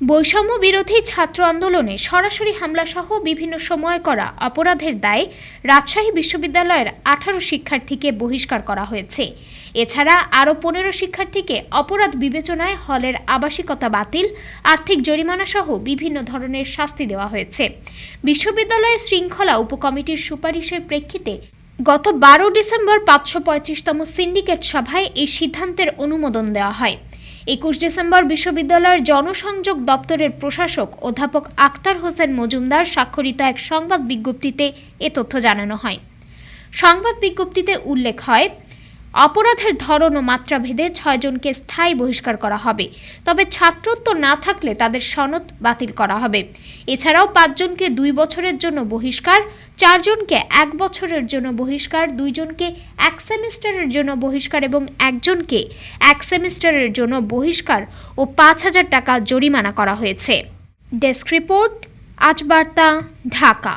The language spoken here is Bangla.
বৈষম্য বিরোধী ছাত্র আন্দোলনে সরাসরি হামলা সহ বিভিন্ন সময় করা অপরাধের দায়ে রাজশাহী বিশ্ববিদ্যালয়ের আঠারো শিক্ষার্থীকে বহিষ্কার করা হয়েছে। এছাড়া আরও পনেরো শিক্ষার্থীকে অপরাধ বিবেচনায় হলের আবাসিকতা বাতিল, আর্থিক জরিমানা সহ বিভিন্ন ধরনের শাস্তি দেওয়া হয়েছে। বিশ্ববিদ্যালয়ের শৃঙ্খলা উপকমিটির সুপারিশের প্রেক্ষিতে গত বারো ডিসেম্বর পাঁচশো পঁয়ত্রিশতম সিন্ডিকেট সভায় এই সিদ্ধান্তের অনুমোদন দেওয়া হয়। একুশ ডিসেম্বর বিশ্ববিদ্যালয়ের জনসংযোগ দপ্তরের প্রশাসক অধ্যাপক আক্তার হোসেন মজুমদার স্বাক্ষরিত এক সংবাদ বিজ্ঞপ্তিতে এ তথ্য জানানো হয়। সংবাদ বিজ্ঞপ্তিতে উল্লেখ হয় অপরাধের ধরন ও মাত্রা ভেদে ছয়জনকে স্থায়ী বহিষ্কার করা হবে। তবে ছাত্রত্ব না থাকলে তাদের সনদ বাতিল করা হবে। এছাড়াও পাঁচজনকে দুই বছরের জন্য বহিষ্কার চারজনকে এক বছরের জন্য বহিষ্কার দুইজনকে এক সেমিস্টারের জন্য বহিষ্কার এবং একজনকে এক সেমিস্টারের জন্য বহিষ্কার ও পাঁচ হাজার টাকা জরিমানা করা হয়েছে। ডেস্ক রিপোর্ট, আজ বার্তা, ঢাকা।